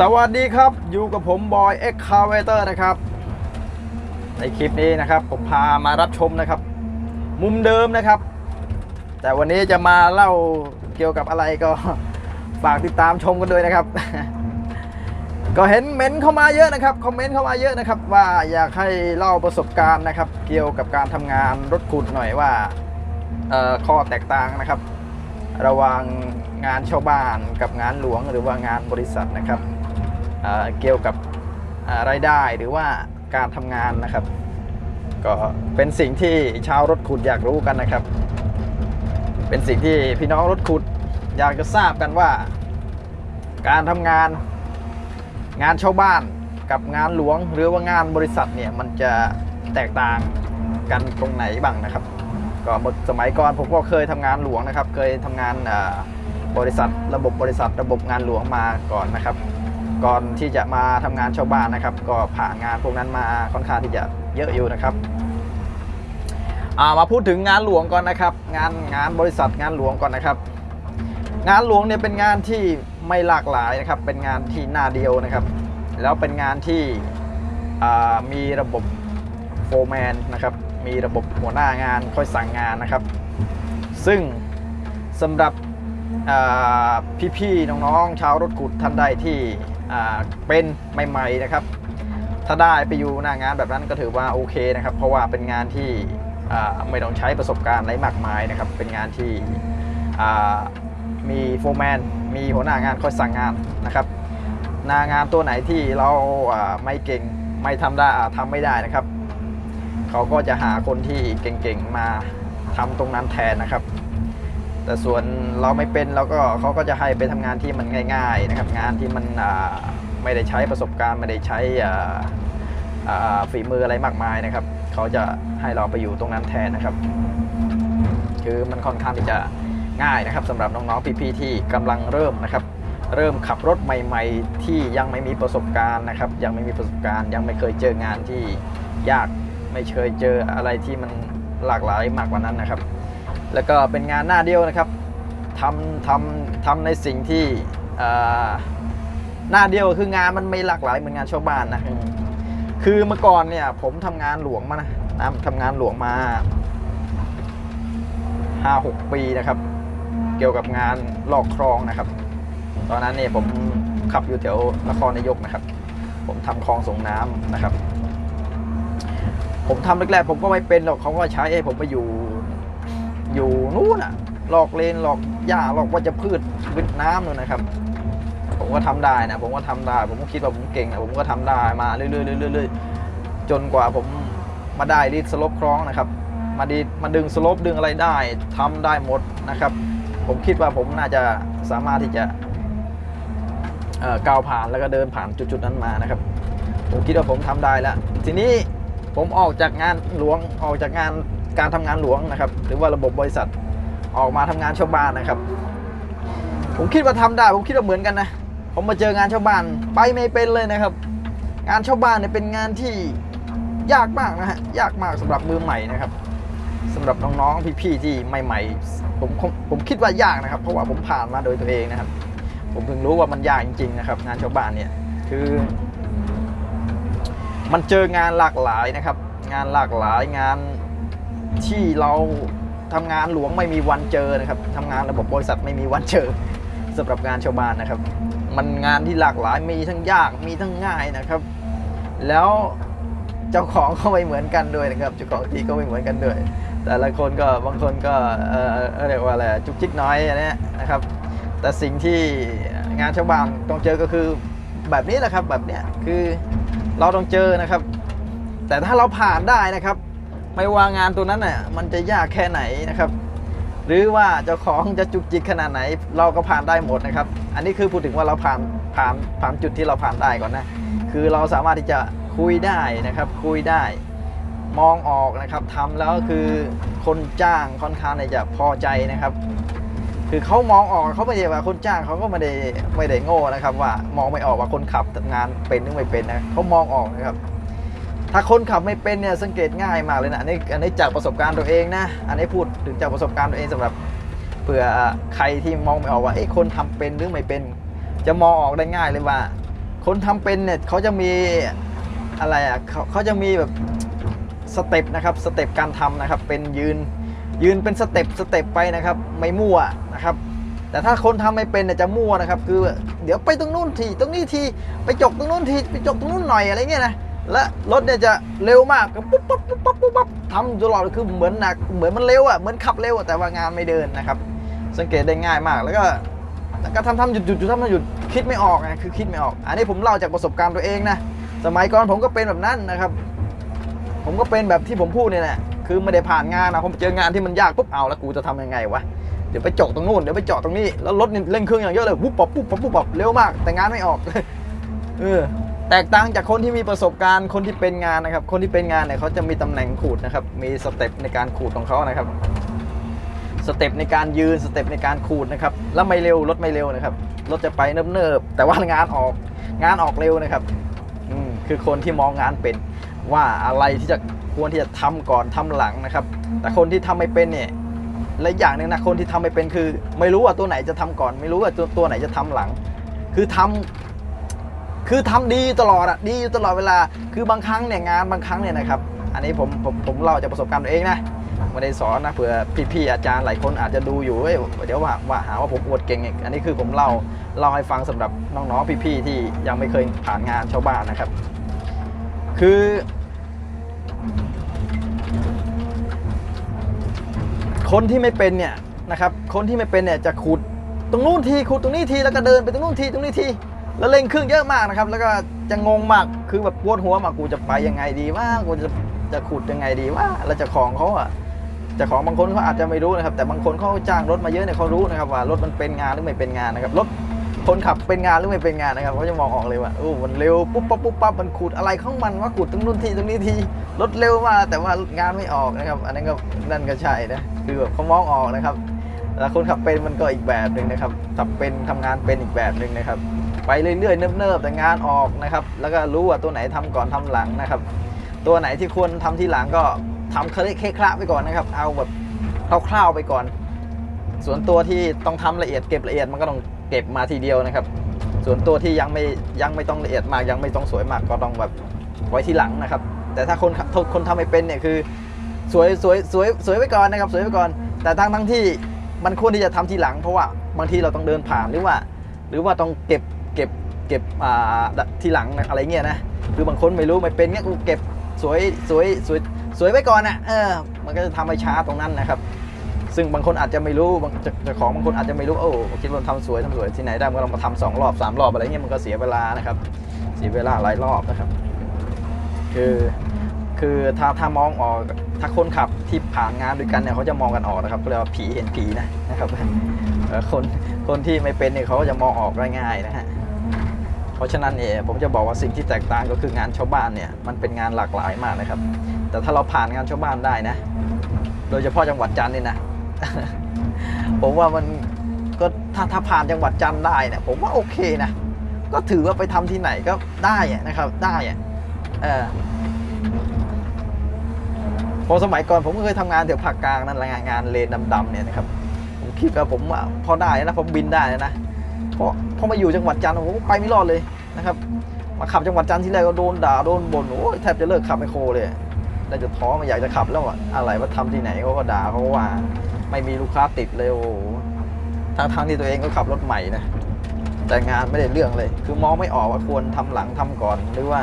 สวัสดีครับ อยู่กับผมบอยเอ็กคาเวเตอร์นะครับ ในคลิปนี้นะครับ ผมพามารับชมนะครับ มุมเดิมนะครับ แต่วันนี้จะมาเล่าเกี่ยวกับอะไรก็ฝากติดตามชมกันด้วยนะครับ ก็เห็นเม้นเข้ามาเยอะนะครับคอมเมนต์เข้ามาเยอะนะครับ ว่าอยากให้เล่าประสบการณ์นะครับ เกี่ยวกับการทำงานรถขุดหน่อยว่าข้อแตกต่างนะครับ ระหว่างงานชาวบ้านกับงานหลวงหรือว่างานบริษัทนะครับ เกี่ยวกับรายได้หรือว่าการทำงานนะครับ ก็เป็นสิ่งที่ชาวรถขุดอยากรู้กันนะครับ เป็นสิ่งที่พี่น้องรถขุดอยากจะทราบกันว่า การทำงานงานชาวบ้านกับงานหลวงหรือว่างานบริษัทเนี่ยมันจะแตกต่างกันตรงไหนบ้างนะครับก่อสมัยก่อนผมก็เคยทำงานหลวงนะครับ เคยทำงานบริษัทระบบบริษัทระบบงานหลวงมาก่อนนะครับ ก่อนที่จะมาทำงานชาวบ้านนะครับ ก็ผ่านงานพวกนั้นมาค่อนข้างที่จะเยอะอยู่นะครับามาพูดถึงงานหลวงก่อนนะครับ งานงานบริษัทงานหลวงก่อนนะครับ งานหลวงเนี่ยเป็นงานที่ไม่หลากหลายนะครับ เป็นงานที่หน้าเดียวนะครับ แล้วเป็นงานที่มีระบบโฟร์แมนนะครับ มีระบบหัวหน้างานคอยสั่งงานนะครับ ซึ่งสำหรับอ่พี่ๆน้องๆชาวรถขุดท่านใดที่ เป็นใหม่ๆนะครับ ถ้าได้ไปอยู่หน้างานแบบนั้นก็ถือว่าโอเคนะครับ เพราะว่าเป็นงานที่ไม่ต้องใช้ประสบการณ์อะไรมากมายนะครับ เป็นงานที่มีโฟร์แมนมีหัวหน้างานคอยสั่งงานนะครับหน้างานตัวไหนที่เราาไม่เก่งไม่ทำได้อ่าทำไม่ได้นะครับ เขาก็จะหาคนที่เก่งๆมาทำตรงนั้นแทนนะครับ แต่ส่วนเราไม่เป็นเราก็เขาก็จะให้ไปทำงานที่มันง่าย ๆนะครับ งานที่มันอ่าไม่ได้ใช้ประสบการณ์ไม่ได้ใช้อ่าฝีมืออะไรมากมายนะครับเขาจะให้เราไปอยู่ตรงนั้นแทนนะครับ คือมันค่อนข้างที่จะง่ายนะครับสำหรับน้องๆพี่ๆที่กำลังเริ่มนะครับ เริ่มขับรถใหม่ ๆ ที่ยังไม่มีประสบการณ์นะครับ ยังไม่มีประสบการณ์ ยังไม่เคยเจองานที่ยากไม่เคยเจออะไรที่มันหลากหลายมากกว่านั้นนะครับ แล้วก็เป็นงานหน้าเดียวนะครับทำทำทำในสิ่งที่เอ่อหน้าเดียวคืองานมันไม่หลากหลายเหมือนงานชาวบ้านนะอืมคือเมื่อก่อนเนี่ยผมทำงานหลวงมานะนะทำงานหลวงมาห้าหกปีนะครับ เกี่ยวกับงานลอกคลองนะครับ ตอนนั้นเนี่ยผมขับอยู่แถวนครนายกนะครับ ผมทำคลองส่งน้ำนะครับ ผมทำแรกๆผมก็ไม่เป็นหรอกเขาก็ใช้ให้ผมไปอยู่ อยู่นู้นอะหลอกเลนหลอกหญ้าหลอกว่าจะพืชวิดน้ำนู่นนะครับ ผมก็ทำได้นะผมก็ทำได้ ผมก็คิดว่าผมเก่งนะผมก็ทำได้มาเรื่อยๆเรื่อยๆจนกว่าผมมาได้รีดสลบคล้องนะครับ มาดีดมาดึงสลบดึงอะไรได้ทำได้หมดนะครับ ผมคิดว่าผมน่าจะสามารถที่จะก้าวผ่านแล้วก็เดินผ่านจุดๆนั้นมานะครับ ผมคิดว่าผมทำได้แล้ว ทีนี้ผมออกจากงานหลวงออกจากงาน การทำงานหลวงนะครับ หรือว่าระบบบริษัทออกมาทำงานชาวบ้านนะครับ ผมคิดว่าทำได้ ผมคิดว่าเหมือนกันนะ ผมมาเจองานชาวบ้านไปไม่เป็นเลยนะครับ งานชาวบ้านเนี่ยเป็นงานที่ยากมากนะฮะยากมากสำหรับมือใหม่นะครับสำหรับน้องๆพี่ๆที่ใหม่ๆผมผมคิดว่ายากนะครับ เพราะว่าผมผ่านมาโดยตัวเองนะครับ ผมเพิ่งรู้ว่ามันยากจริงๆนะครับ งานชาวบ้านเนี่ยคือ มันเจองานหลากหลายนะครับ งานหลากหลายงาน ที่เราทำงานหลวงไม่มีวันเจอนะครับทำงานระบบบริษัทไม่มีวันเจอสำหรับงานชาวบ้านนะครับ มันงานที่หลากหลายมีทั้งยากมีทั้งง่ายนะครับ แล้วเจ้าของก็ไม่เหมือนกันด้วยนะครับเจ้าของที่ก็ไม่เหมือนกันด้วย แต่ละคนก็บางคนก็เอ่อเรียกว่าอะไรจุกจิกน้อยอันเนี้ยนะครับ แต่สิ่งที่งานชาวบ้านต้องเจอก็คือแบบนี้แหละครับแบบเนี้ยคือเราต้องเจอนะครับ แต่ถ้าเราผ่านได้นะครับ ไม่ว่างานตัวนั้นน่ะมันจะยากแค่ไหนนะครับ หรือว่าเจ้าของจะจุกจิกขนาดไหน เราก็ผ่านได้หมดนะครับ อันนี้คือพูดถึงว่าเราผ่านผ่านผ่านจุดที่เราผ่านได้ก่อนนะ คือเราสามารถที่จะคุยได้นะครับ คุยได้ มองออกนะครับทำแล้วคือคนจ้างค่อนข้างจะพอใจนะครับ คือเขามองออกเขาไม่ได้ว่าคนจ้างเขาก็ไม่ได้ไม่ได้โง่นะครับ ว่ามองไม่ออกว่าคนขับงานเป็นหรือไม่เป็นนะเขามองออกนะครับ ถ้าคนขับไม่เป็นเนี่ยสังเกตง่ายมากเลยนะ อันนี้อันนี้จากประสบการณ์ตัวเองนะ อันนี้พูดถึงจากประสบการณ์ตัวเองสำหรับเผื่อใครที่มองไม่ออกว่าเอ้คนทำเป็นหรือไม่เป็น จะมองออกได้ง่ายเลยว่า คนทำเป็นเนี่ยเขาจะมีอะไรอะเขาเขาจะมีแบบสเต็ปนะครับสเต็ปการทำนะครับ เป็นยืนยืนเป็นสเต็ปสเต็ปไปนะครับไม่มั่วนะครับแต่ถ้าคนทำไม่เป็นจะมั่วนะครับ คือเดี๋ยวไปตรงนู้นทีตรงนี้ทีไปจกตรงนู้นทีไปจกตรงนู้นหน่อยอะไรเงี้ยนะ และรถเนี่ยจะเร็วมากก็ปุ๊บปั๊บปุ๊บปั๊บปุ๊บปั๊บทำตลอดคือเหมือนหนักเหมือนมันเร็วอะเหมือนขับเร็วแต่ว่างานไม่เดินนะครับ สังเกตได้ง่ายมากแล้วก็แล้วก็ทำทำหยุดหยุดหยุดทำทำหยุดคิดไม่ออกไงคือคิดไม่ออก อันนี้ผมเล่าจากประสบการณ์ตัวเองนะสมัยก่อนผมก็เป็นแบบนั้นนะครับ ผมก็เป็นแบบที่ผมพูดเนี่ยแหละคือไม่ได้ผ่านงานนะผมเจองานที่มันยากปุ๊บเอาแล้วกูจะทำยังไงวะเดี๋ยวไปเจาะตรงนู้นเดี๋ยวไปเจาะตรงนี้แล้วรถนี่เร่งเครื่องอย่างเยอะเลยปุ๊บปับปุ๊บปับปุ๊บปับเร็วมากแต่งานไม่ออกเออ แตกต่างจากคนที่มีประสบการณ์คนที่เป็นงานนะครับ คนที่เป็นงานเนี่ยเขาจะมีตำแหน่งขูดนะครับ มีสเต็ปในการขูดของเขานะครับ สเต็ปในการยืนสเต็ปในการขูดนะครับ แล้วไม่เร็วรถไม่เร็วนะครับรถจะไปเนิบๆแต่ว่างานออกงานออกเร็วนะครับอืมคือคนที่มองงานเป็นว่าอะไรที่จะควรที่จะทำก่อนทำหลังนะครับ แต่คนที่ทำไม่เป็นเนี่ยและอย่างหนึ่งนะคนที่ทำไม่เป็นคือ ไม่รู้ว่าตัวไหนจะทำก่อน ไม่รู้ว่าตัวตัวไหนจะทำหลัง คือทำ คือทำดีตลอดอะดีอยู่ตลอดเวลา คือบางครั้งเนี่ยงานบางครั้งเนี่ยนะครับ อันนี้ผมผมผมเล่าจากประสบการณ์ตัวเองนะไม่ได้สอนนะเผื่อพี่ๆอาจารย์หลายคนอาจจะดูอยู่เอ้ยเดี๋ยวว่าว่าหาว่าผมอวดเก่งอีกอันนี้คือผมเล่าเล่าให้ฟังสำหรับน้องๆพี่ๆที่ยังไม่เคยผ่านงานชาวบ้านนะครับ คือ คนที่ไม่เป็นเนี่ยนะครับ คนที่ไม่เป็นเนี่ยจะขุดตรงนู้นทีขุดตรงนี้ทีแล้วก็เดินไปตรงนู้นทีตรงนี้ที แล้วเร่งเครื่องเยอะมากนะครับ แล้วก็จะงงมาก คือแบบปวดหัวมากกูจะไปยังไงดีว่ากูจะจะขุดยังไงดีว่าแล้วจะของเขาอะจะของบางคนเขาอาจจะไม่รู้นะครับ แต่บางคนเขาจ้างรถมาเยอะเนี่ยเขารู้นะครับว่ารถมันเป็นงานหรือไม่เป็นงานนะครับรถคนขับเป็นงานหรือไม่เป็นงานนะครับเขาจะมองออกเลยว่าโอ้มันเร็วปุ๊บปั๊บปุ๊บปั๊บมันขุดอะไรของมันว่าขุดตรงนู้นทีตรงนี้ทีรถเร็วมากแต่ว่างานไม่ออกนะครับ อันนั้นก็นั่นก็ใช่นะคือแบบเขามองออกนะครับแล้วคนขับเป็นมันก็อีกแบบหนึ่งนะครับขับเป็นทำงานเป็นอีกแบบหนึ่งนะครับ ไปเรื่อยๆเนิบๆแต่งานออกนะครับ แล้วก็รู้ว่าตัวไหนทำก่อนทำหลังนะครับ ตัวไหนที่ควรทำที่หลังก็ทำเคลเคคละไปก่อนนะครับ เอาแบบคร่าวๆไปก่อน ส่วนตัวที่ต้องทำละเอียดเก็บละเอียดมันก็ต้องเก็บมาทีเดียวนะครับ ส่วนตัวที่ยังไม่ยังไม่ต้องละเอียดมากยังไม่ต้องสวยมากก็ต้องแบบไว้ที่หลังนะครับ แต่ถ้าคนคนทำไม่เป็นเนี่ยคือสวยสวยสวยสวยไว้ก่อนนะครับ สวยไว้ก่อน แต่ทั้งทั้งที่มันควรที่จะทำทีหลัง เพราะว่าบางทีเราต้องเดินผ่านหรือว่า หรือว่าต้องเก็บ เก็บเก็บอ่าทีหลังอะไรเงี้ยนะคือบางคนไม่รู้ไม่เป็นเงี้ยกูเก็บสวยสวยสวยสวยไว้ก่อนนะเออมันก็จะทำให้ช้าตรงนั้นนะครับ ซึ่งบางคนอาจจะไม่รู้บางเจ้าของบางคนอาจจะไม่รู้โอ้คิดว่าทำสวยทำสวยที่ไหนได้มันก็ลองมาทำสองรอบสามรอบอะไรเงี้ยมันก็เสียเวลานะครับเสียเวลาหลายรอบนะครับ คือคือถ้าถ้ามองออกถ้าคนขับที่ผ่านงานด้วยกันเนี่ยเขาจะมองกันออกนะครับเขาเรียกว่าผีเห็นผีนะนะครับคนคนที่ไม่เป็นเนี่ยเขาก็จะมองออกได้ง่ายนะฮะ เพราะฉะนั้นเนี่ยผมจะบอกว่าสิ่งที่แตกต่างก็คืองานชาวบ้านเนี่ยมันเป็นงานหลากหลายมากนะครับ แต่ถ้าเราผ่านงานชาวบ้านได้นะ โดยเฉพาะจังหวัดจันทร์นี่นะผมว่ามันก็ถ้าถ้าผ่านจังหวัดจันทร์ได้เนี่ยผมว่าโอเคนะก็ถือว่าไปทำที่ไหนก็ได้นะครับได้เออพอสมัยก่อนผมก็เคยทำงานแถวภาคกลางนั่นแหละงานเลนดำๆเนี่ยนะครับผมคิดว่าผมพอได้นะผมบินได้นะ เพราะพอมาอยู่จังหวัดจันทร์ผมไปไม่รอดเลยนะครับมาขับจังหวัดจันทร์ที่แรกก็โดนด่าโดนบ่นโอ้ยแทบจะเลิกขับไมโครเลยได้จะท้อมาอยากจะขับแล้วอะอะไรว่าทำที่ไหนเขาก็ด่าเขาว่า ไม่มีลูกค้าติดเลยโอ้โหทั้งทงๆที่ตัวเองก็ขับรถใหม่นะแต่งานไม่ได้เรื่องเลย คือมองไม่ออกว่าควรทำหลังทำก่อนหรือว่า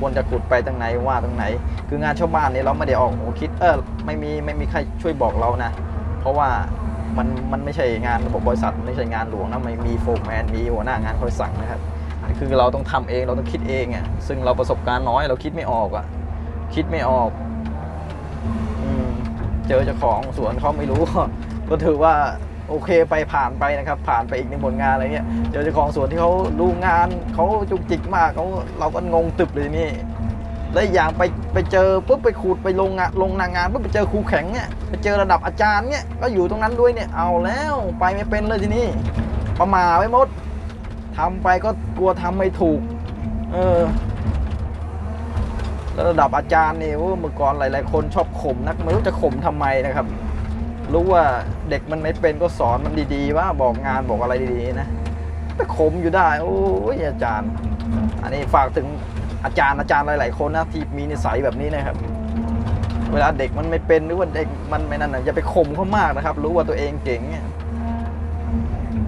ควรจะขุดไปตรงไหนว่าตรงไหน คืองานชาวบ้านเนี่ยเราไม่ได้ออกหัวคิดเออไม่มีไม่มีใครช่วยบอกเรานะ เพราะว่า มันมันไม่ใช่งานระบบบริษัทไม่ใช่งานหลวงนะไม่มีโฟร์แมนมีหัวหน้างานคอยสั่งนะครับคือเราต้องทำเองเราต้องคิดเองอะซึ่งเราประสบการณ์น้อยเราคิดไม่ออกอะคิดไม่ออกอเจอเจ้าของสวนเขาไม่รู้ก็ถือว่าโอเคไปผ่านไปนะครับ ผ่านไปอีกหนึ่งผลงานอะไรเงี้ยเจอเจ้าของสวนที่เขารู้งานเขาจุกจิกมากเขาเราก็งงตึบเลยนี่ แล้อย่างไปไปเจอปุ๊บไปขูดไปลงงานลงนางงานปุ๊บไปเจอครูแข็งเนี่ยไปเจอระดับอาจารย์เนี่ยก็อยู่ตรงนั้นด้วยเนี่ยเอาแล้วไปไม่เป็นเลยทีนี้ประมาไว้หมดทำไปก็กลัวทำไม่ถูก เออระดับอาจารย์เนี่โอ้เมื่อก่อนหลายๆ คนชอบข่มนักไม่รู้จะข่มทำไมนะครับ รู้ว่าเด็กมันไม่เป็นก็สอนมันดีๆ ว่าบอกงานบอกอะไรดีๆนะไปข่มอยู่ได้ โอ้ยอาจารย์ อันนี้ฝากถึง อาจารย์อาจารย์หลาย ๆ คนนะที่มีนิสัยแบบนี้นะครับ เวลาเด็กมันไม่เป็นหรือว่าเด็กมันไม่นั่นนะอย่าไปข่มเขามากนะครับ รู้ว่าตัวเองเก่งเนี่ย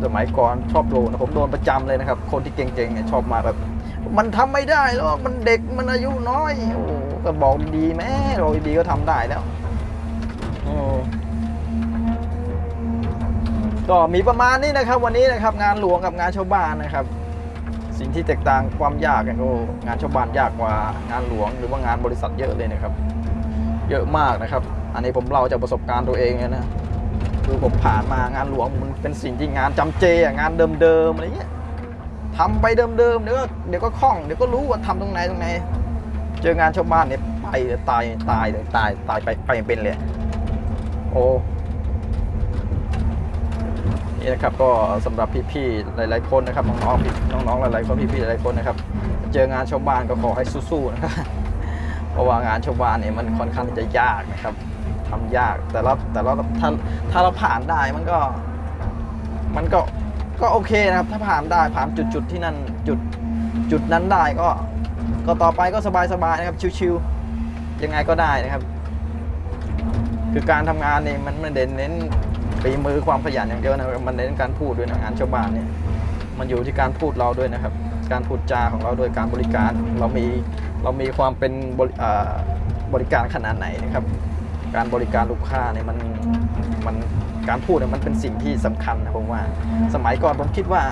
สมัยก่อนชอบโดนนะผมโดนประจำเลยนะครับ คนที่เก่งๆเนี่ยชอบมาแบบ มันทำไม่ได้หรอกมันเด็กมันอายุน้อยโอ้ก็บอกดีแม่บอกดีก็ทำได้แล้วก็มีประมาณนี้นะครับ วันนี้นะครับ งานหลวงกับงานชาวบ้านนะครับ สิ่งที่แตกต่างความยากเนี่ยก็งานชาวบ้านยากกว่างานหลวงหรือว่างานบริษัทเยอะเลยนะครับ เยอะมากนะครับ อันนี้ผมเล่าจากประสบการณ์ตัวเองนะคือผมผ่านมางานหลวงมันเป็นสิ่งที่งานจำเจอะงานเดิมๆอะไรเงี้ยทำไปเดิมๆเดี๋ยวก็เดี๋ยวก็คล่องเดี๋ยวก็รู้ว่าทำตรงไหนตรงไหนเจองานชาวบ้านเนี่ยไปตายตายตายตายไปไปเป็นเลยโอ้ นี่นะครับก็สำหรับพี่ๆหลาย ๆคนนะครับน้องๆพี่น้องๆหลายๆคนพี่ๆหลายๆคนนะครับเจองานชาวบ้านก็ขอให้สู้ๆนะครับเพราะว่างานชาวบ้านเนี่ยมันค่อนข้างจะยากนะครับทำยากแต่เราแต่เราถ้าถ้าเราผ่านได้มันก็มันก็ก็โอเคนะครับถ้าผ่านได้ผ่านจุดจุดที่นั่นจุดจุดนั้นได้ก็ก็ต่อไปก็สบายๆนะครับชิวๆยังไงก็ได้นะครับ คือการทำงานเนี่ยมันไม่เน้นเน้น ฝีมือความขยันอย่างเดียวนะมันเน้นการพูดด้วยนะงานชาวบ้านเนี่ยมันอยู่ที่การพูดเราด้วยนะครับ การพูดจาของเราด้วยการบริการเรามีเรามีความเป็นบริบริการขนาดไหนนะครับ การบริการลูกค้าเนี่ยมันมันการพูดเนี่ยมันเป็นสิ่งที่สำคัญนะผมว่า สมัยก่อนผมคิดว่า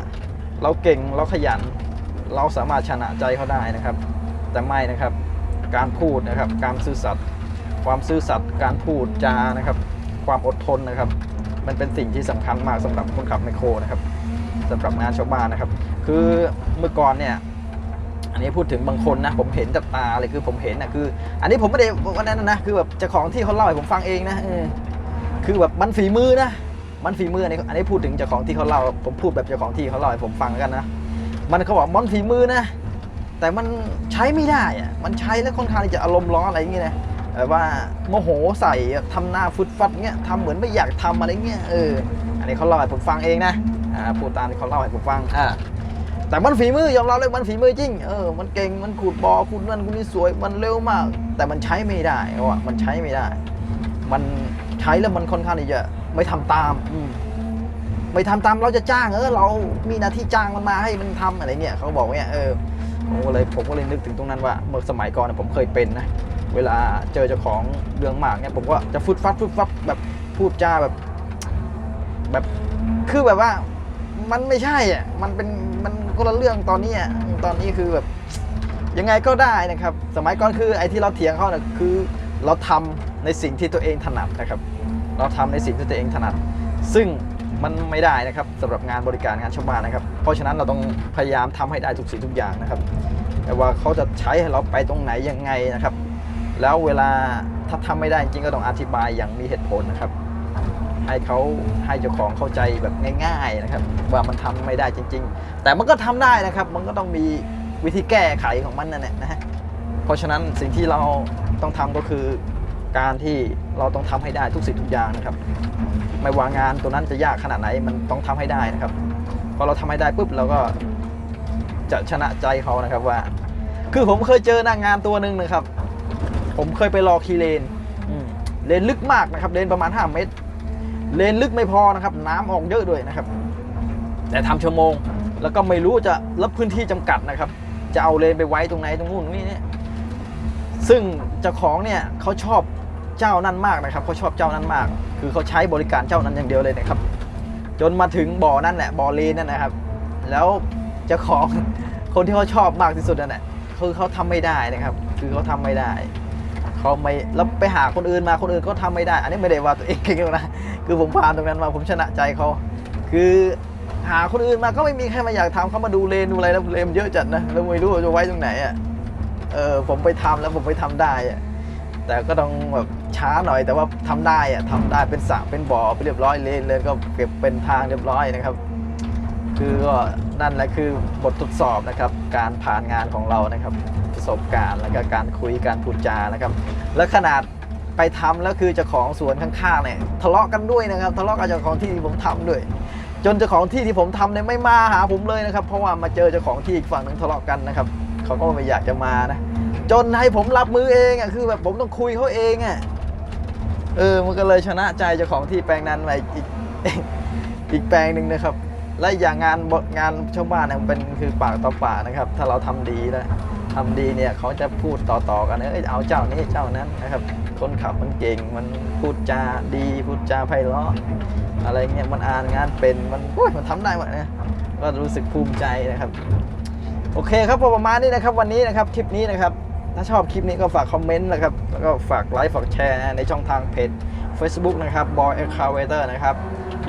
เราเก่งเราขยัน เราสามารถชนะใจเขาได้นะครับ แต่ไม่นะครับการพูดนะครับ การซื่อสัตย์ความซื่อสัตย์การพูดจานะครับ ความอดทนนะครับ มันเป็นสิ่งที่สำคัญมากสำหรับคนขับไมคโครนะครับสำหรับงานชาวบ้านนะครับ คือเมื่อก่อนเนี่ย อันนี้พูดถึงบางคนนะ ผมเห็นจากตาเลยคือผมเห็นนะคือ อันนี้ผมไม่ได้วันนั้นนะคือแบบเจ้าของที่เขาเล่าให้ผมฟังเองนะเออคือแบบมันฝีมือนะมันฝีมืออันนี้อันนี้พูดถึงเจ้าของที่เขาเล่าผมพูดแบบเจ้าของที่เขาเล่าให้ผมฟังแล้วกันนะมันเขาบอกมันฝีมือนะแต่มันใช้ไม่ได้อะมันใช้แล้วค่อนข้างที่จะอารมณ์ร้อนอะไรอย่างเงี้ยนะ แบบว่าโมโหใส่ทำหน้าฟึดฟัดเงี้ยทำเหมือนไม่อยากทำอะไรเงี้ยเอออันนี้เขาเล่าให้ผมฟังเองนะอ่าพูดตามที่เขาเล่าให้ผมฟังอ่าแต่มันฝีมือยอมรับเลยมันฝีมือจริงเออมันเก่งมันขูดบอขูดนั่นขูดนี่สวยมันเร็วมาก แต่มันใช้ไม่ได้เขาว่ามันใช้ไม่ได้ มันใช้แล้วมันค่อนข้างที่จะไม่ทำตามอืมไม่ทำตามเราจะจ้างเออเรามีหน้าที่จ้างมันมาให้มันทำอะไรเนี่ยเขาบอกว่าเนี่ยเออผมก็เลยผมก็เลยนึกถึงตรงนั้นว่าเมื่อสมัยก่อนนะผมเคยเป็นนะ เวลาเจอเจ้าของเรื่องหมากเนี่ยผมก็จะฟุดฟัดฟุดฟัดแบบพูดจาแบบ แบบคือแบบว่ามันไม่ใช่อะมันเป็นมันคนละเรื่องตอนนี้อะตอนนี้คือแบบยังไงก็ได้นะครับ สมัยก่อนคือไอ้ที่เราเถียงเขาเนี่ยคือเราทำในสิ่งที่ตัวเองถนัดนะครับ เราทำในสิ่งที่ตัวเองถนัด ซึ่งมันไม่ได้นะครับสำหรับงานบริการงานชาวบ้านนะครับ เพราะฉะนั้นเราต้องพยายามทำให้ได้ทุกสิ่งทุกอย่างนะครับ แต่ว่าเขาจะใช้ให้เราไปตรงไหนยังไงนะครับ แล้วเวลาถ้าทำไม่ได้จริงๆก็ต้องอธิบายอย่างมีเหตุผลนะครับ ให้เขาให้เจ้าของเข้าใจแบบง่ายๆนะครับ ว่ามันทำไม่ได้จริง ๆ แต่มันก็ทำได้นะครับ มันก็ต้องมีวิธีแก้ไขของมันนั่นแหละนะฮะเพราะฉะนั้นสิ่งที่เราต้องทำก็คือการที่เราต้องทำให้ได้ทุกสิ่งทุกอย่างนะครับ ไม่ว่างานตัวนั้นจะยากขนาดไหนมันต้องทำให้ได้นะครับพอเราทำให้ได้ปุ๊บเราก็จะชนะใจเขานะครับว่า คือผมเคยเจอหน้างงานตัวหนึ่งนะครับ ผมเคยไปรอคีย์เลนอืมเลนลึกมากนะครับ เลนประมาณ 5 เมตร เลนลึกไม่พอนะครับ น้ำออกเยอะด้วยนะครับ แต่ทำชั่วโมง แล้วก็ไม่รู้จะรับพื้นที่จำกัดนะครับ จะเอาเลนไปไว้ตรงไหนตรงนู้นตรงนี้เนี่ยซึ่งเจ้าของเนี่ยเขาชอบเจ้านั้นมากนะครับเขาชอบเจ้านั้นมาก คือเขาใช้บริการเจ้านั้นอย่างเดียวเลยนะครับ จนมาถึงบ่อนั่นแหละบ่อเลนนั่นนะครับ แล้วเจ้าของคนที่เขาชอบมากที่สุดนั่นแหละคือเขาทำไม่ได้นะครับ คือเขาทำไม่ได้ เขาไม่แล้วไปหาคนอื่นมาคนอื่นก็ทำไม่ได้ อันนี้ไม่ได้ว่าตัวเองเก่งหรอกนะคือผมผ่านตรงนั้นมาผมชนะใจเขาคือหาคนอื่นมาก็ไม่มีใครมาอยากทำเขามาดูเลนดูอะไรแล้วเลนเยอะจัดนะแล้วไม่รู้จะไว้ตรงไหนอะเออผมไปทำแล้วผมไปทำได้อะแต่ก็ต้องแบบช้าหน่อยแต่ว่าทำได้อะทำได้เป็นสระเป็นบ่อไปเรียบร้อยเลนเลยก็เก็บเป็นทางเรียบร้อยนะครับ คือก็นั่นแหละคือบททดสอบนะครับ การผ่านงานของเรานะครับประสบการณ์แล้วก็การคุยการพูดจานะครับ และขนาดไปทำแล้วคือเจ้าของสวนข้างๆเนี่ยทะเลาะกันด้วยนะครับ ทะเลาะกับเจ้าของที่ผมทำด้วย จนเจ้าของที่ที่ผมทำเนี่ยไม่มาหาผมเลยนะครับ เพราะว่ามาเจอเจ้าของที่อีกฝั่งหนึงทะเลาะกันนะครับเขาก็ไม่อยากจะมานะจนให้ผมรับมือเองอะคือแบบผมต้องคุยเขาเองอะเออมันก็เลยชนะใจเจ้าของที่แปลงนั้นไปอีก อีกแปลงหนึ่งนะครับ และอย่างงานบทงานชาวบ้านเนี่ยมันเป็นคือปากต่อปากนะครับ ถ้าเราทำดีแล้วทำดีเนี่ยเขาจะพูดต่อๆกันเอ้ยเอาเจ้านี้เจ้านั้นนะครับ คนขับมันเก่งมันพูดจาดีพูดจาไพเราะอะไรเงี้ยมันอ่านงานเป็นมันโอ้ยมันทำได้หมดนะก็รู้สึกภูมิใจนะครับ โอเคครับพอประมาณนี้นะครับวันนี้นะครับคลิปนี้นะครับ ถ้าชอบคลิปนี้ก็ฝากคอมเมนต์นะครับแล้วก็ฝากไลค์ฝากแชร์ในช่องทางเพจ Facebook นะครับ Boy e x c a v a t o r นะครับ